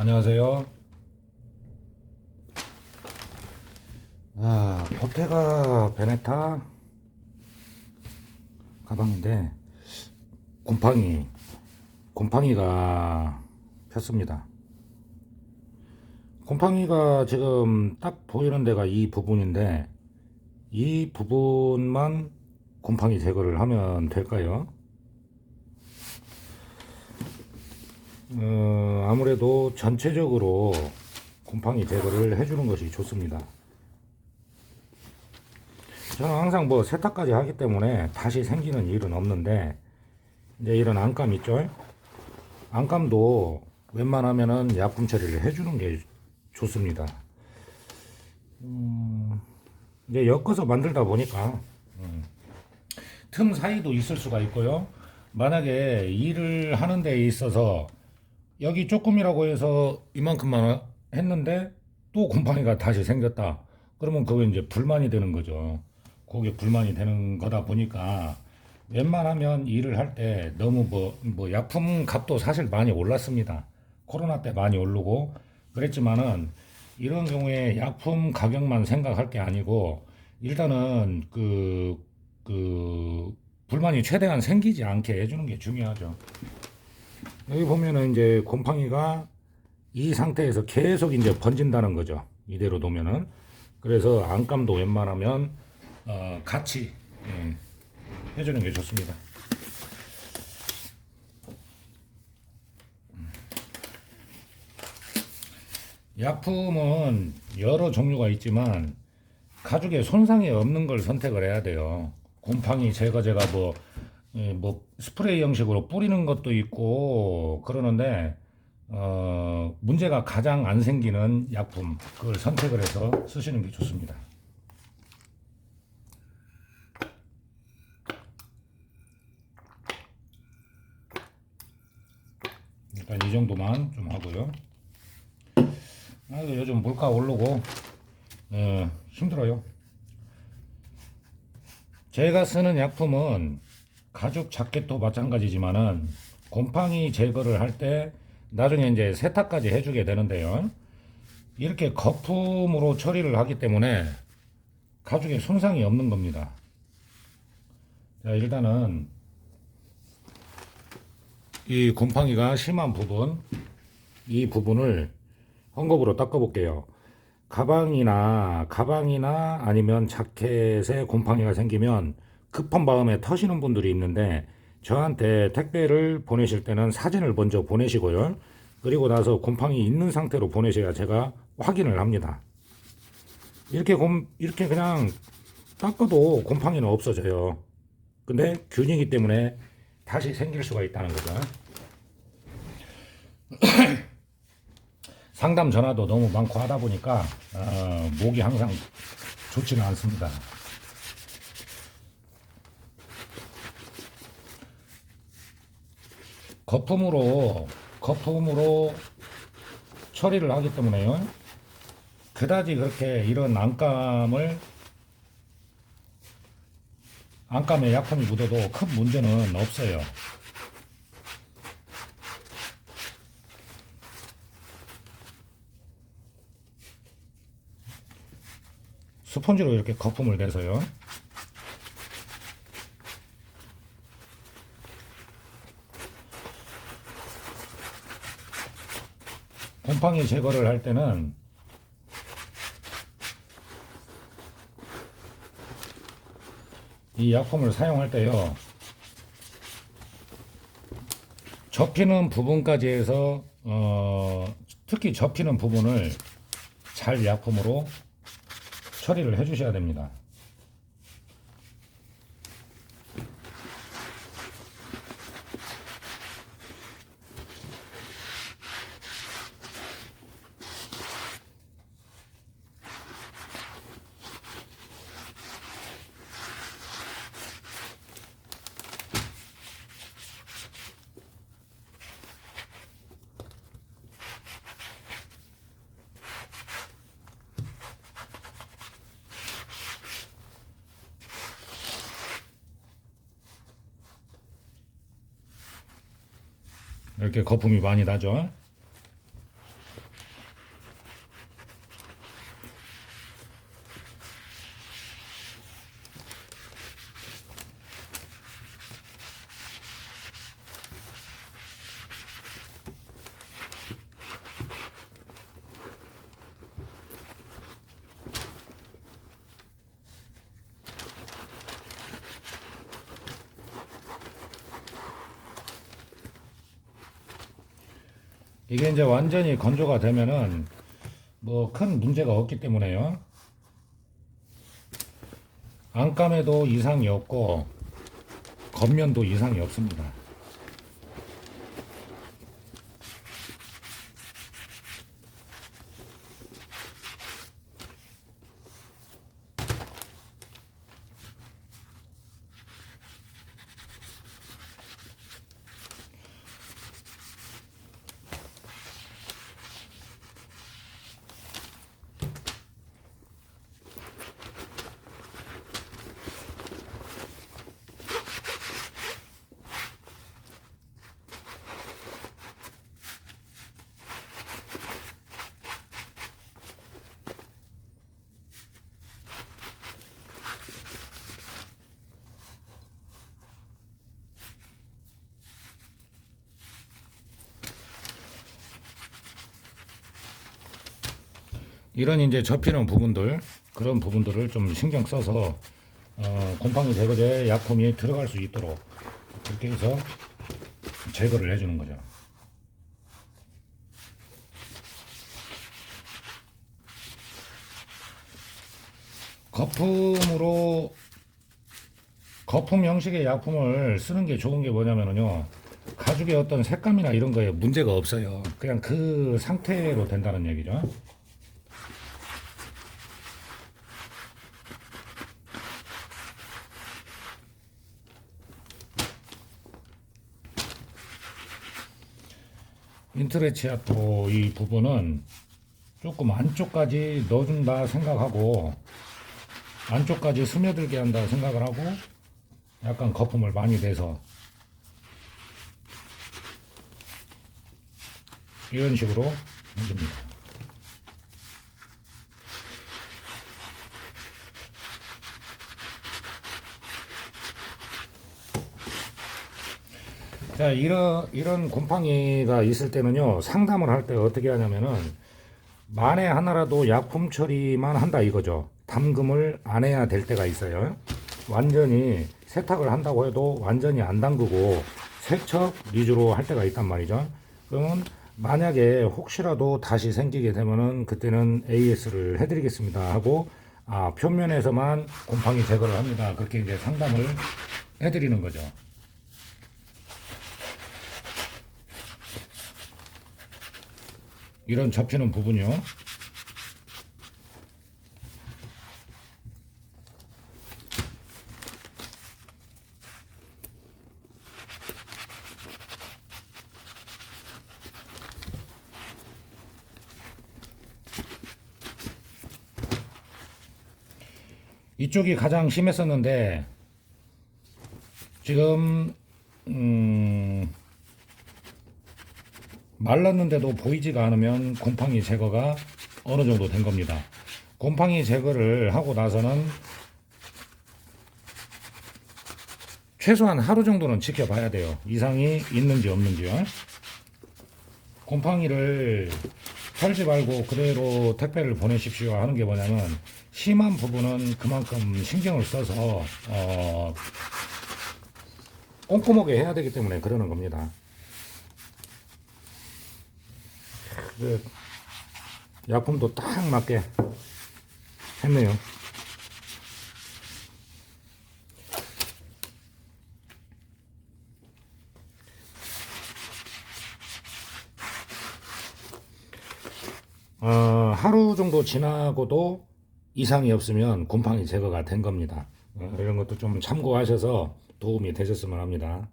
안녕하세요. 아, 보테가 베네타 가방인데 곰팡이 곰팡이가 폈습니다. 곰팡이가 지금 딱 보이는 데가 이 부분인데 이 부분만 곰팡이 제거를 하면 될까요? 어, 아무래도 전체적으로 곰팡이 제거를 해주는 것이 좋습니다. 저는 항상 뭐 세탁까지 하기 때문에 다시 생기는 일은 없는데 이제 이런 안감 있죠? 안감도 웬만하면은 약품 처리를 해주는 게 좋습니다. 음, 이제 엮어서 만들다 보니까 음, 틈 사이도 있을 수가 있고요. 만약에 일을 하는 데 있어서 여기 조금이라고 해서 이만큼만 했는데 또 곰팡이가 다시 생겼다. 그러면 그거 이제 불만이 되는 거죠. 그게 불만이 되는 거다 보니까 웬만하면 일을 할 때 너무 뭐, 뭐 약품 값도 사실 많이 올랐습니다. 코로나 때 많이 오르고 그랬지만은 이런 경우에 약품 가격만 생각할 게 아니고 일단은 그, 그 불만이 최대한 생기지 않게 해주는 게 중요하죠. 여기 보면은 이제 곰팡이가 이 상태에서 계속 이제 번진다는 거죠. 이대로 두면은. 그래서 안감도 웬만하면 어, 같이 예, 해주는 게 좋습니다. 약품은 여러 종류가 있지만 가죽에 손상이 없는 걸 선택을 해야 돼요. 곰팡이 제거제가 뭐, 예, 뭐 스프레이 형식으로 뿌리는 것도 있고 그러는데 어, 문제가 가장 안 생기는 약품 그걸 선택을 해서 쓰시는 게 좋습니다. 일단 이 정도만 좀 하고요. 아, 요즘 물가 오르고 어, 힘들어요. 제가 쓰는 약품은 가죽 자켓도 마찬가지지만은 곰팡이 제거를 할 때 나중에 이제 세탁까지 해주게 되는데요. 이렇게 거품으로 처리를 하기 때문에 가죽에 손상이 없는 겁니다. 자, 일단은 이 곰팡이가 심한 부분, 이 부분을 헝겊으로 닦아볼게요. 가방이나 가방이나 아니면 자켓에 곰팡이가 생기면 급한 마음에 터시는 분들이 있는데 저한테 택배를 보내실 때는 사진을 먼저 보내시고요. 그리고 나서 곰팡이 있는 상태로 보내셔야 제가 확인을 합니다. 이렇게 곰 이렇게 그냥 닦아도 곰팡이는 없어져요. 근데 균이기 때문에 다시 생길 수가 있다는 거죠. 상담 전화도 너무 많고 하다 보니까 어, 목이 항상 좋지는 않습니다. 거품으로 거품으로 처리를 하기 때문에요. 그다지 그렇게 이런 안감을 안감에 약품이 묻어도 큰 문제는 없어요. 스펀지로 이렇게 거품을 내서요. 곰팡이 제거를 할 때는 이 약품을 사용할 때요. 접히는 부분까지 해서 어, 특히 접히는 부분을 잘 약품으로 처리를 해 주셔야 됩니다. 이렇게 거품이 많이 나죠. 이게 이제 완전히 건조가 되면은 뭐 큰 문제가 없기 때문에요. 안감에도 이상이 없고 겉면도 이상이 없습니다. 이런 이제 접히는 부분들 그런 부분들을 좀 신경 써서 어, 곰팡이 제거제 약품이 들어갈 수 있도록 그렇게 해서 제거를 해주는 거죠. 거품으로 거품 형식의 약품을 쓰는 게 좋은 게 뭐냐면요. 가죽의 어떤 색감이나 이런 거에 문제가 없어요. 그냥 그 상태로 된다는 얘기죠. 인트레치아토 이 부분은 조금 안쪽까지 넣어준다 생각하고 안쪽까지 스며들게 한다 생각을 하고 약간 거품을 많이 내서 이런 식으로 해줍니다. 자, 이런, 이런 곰팡이가 있을 때는요, 상담을 할 때 어떻게 하냐면은, 만에 하나라도 약품 처리만 한다 이거죠. 담금을 안 해야 될 때가 있어요. 완전히 세탁을 한다고 해도 완전히 안 담그고 세척 위주로 할 때가 있단 말이죠. 그러면 만약에 혹시라도 다시 생기게 되면은 그때는 AS를 해드리겠습니다 하고 아, 표면에서만 곰팡이 제거를 합니다. 그렇게 이제 상담을 해드리는 거죠. 이런 접히는 부분이요. 이쪽이 가장 심했었는데 지금 음, 말랐는데도 보이지가 않으면 곰팡이 제거가 어느 정도 된 겁니다. 곰팡이 제거를 하고 나서는 최소한 하루 정도는 지켜봐야 돼요. 이상이 있는지 없는지요. 곰팡이를 털지 말고 그대로 택배를 보내십시오 하는 게 뭐냐면 심한 부분은 그만큼 신경을 써서 어, 꼼꼼하게 해야 되기 때문에 그러는 겁니다. 그 약품도 딱 맞게 했네요. 어, 하루 정도 지나고도 이상이 없으면 곰팡이 제거가 된 겁니다. 어, 이런 것도 좀 참고하셔서 도움이 되셨으면 합니다.